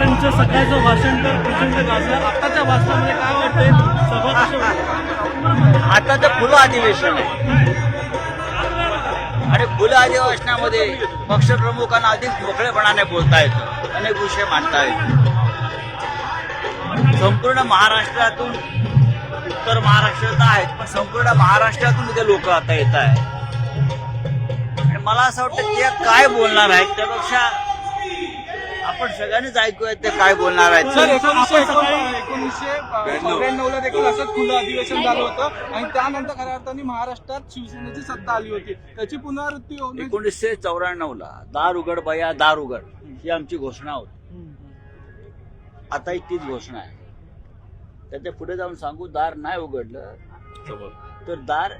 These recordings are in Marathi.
त्यांचं सकाळचं भाषण तर प्रचंड गाजलं. आताच्या भाषणामध्ये काय वाटतंय? सभा आता तर फुलं अधिवेशन आहे. आणि खुल्या अधिवेशनामध्ये पक्षप्रमुखांना अधिक मोकळेपणाने बोलता येतं. अनेक विषय मांडता येतो संपूर्ण महाराष्ट्रातून उत्तर महाराष्ट्रात आहेत पण संपूर्ण महाराष्ट्रातून इथे लोक आता येत आहेत. आणि मला असं वाटतं ते काय बोलणार आहेत त्यापेक्षा आपण सगळ्यांनीच ऐकूयात ते काय बोलणार आहेत. सर एकोणीसशे ला देखील असंच खुलं अधिवेशन झालं होतं. आणि त्यानंतर खऱ्या अर्थाने महाराष्ट्रात शिवसेनेची सत्ता आली होती. त्याची पुनरावृत्ती होण्याची एकोणीसशे चौऱ्याण्णव ला दार उघड बया दार उघड ही आमची घोषणा होती. आताही तीच घोषणा आहे. त्याच्या पुढे जाऊन सांगू दार नाही उघडलं तर दार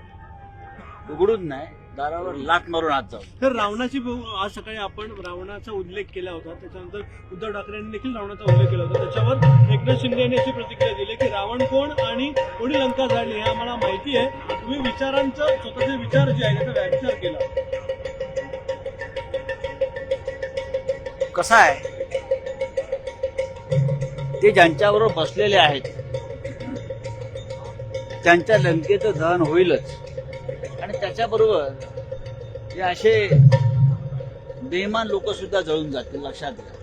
उघडून नाही दारावर लाट मारून आत जाऊ. तर रावणाची बहु- आज सकाळी आपण रावणाचा उल्लेख केला होता. त्याच्यानंतर उद्धव ठाकरे यांनी देखील रावणाचा उल्लेख केला होता. त्याच्यावर एकनाथ शिंदे यांनी अशी प्रतिक्रिया दिली की रावण कोण आणि कोणी लंका झाली हे आम्हाला माहिती आहे. तुम्ही विचारांचं स्वतःचे विचार जे आहे त्याचा व्याख्यान केला. कसं आहे? ते ज्यांच्याबरोबर बसलेले आहेत त्यांच्या लंकेचं दहन होईलच. त्याच्याबरोबर हे असे बेमान लोक सुद्धा जळून जातील लक्षात घ्या.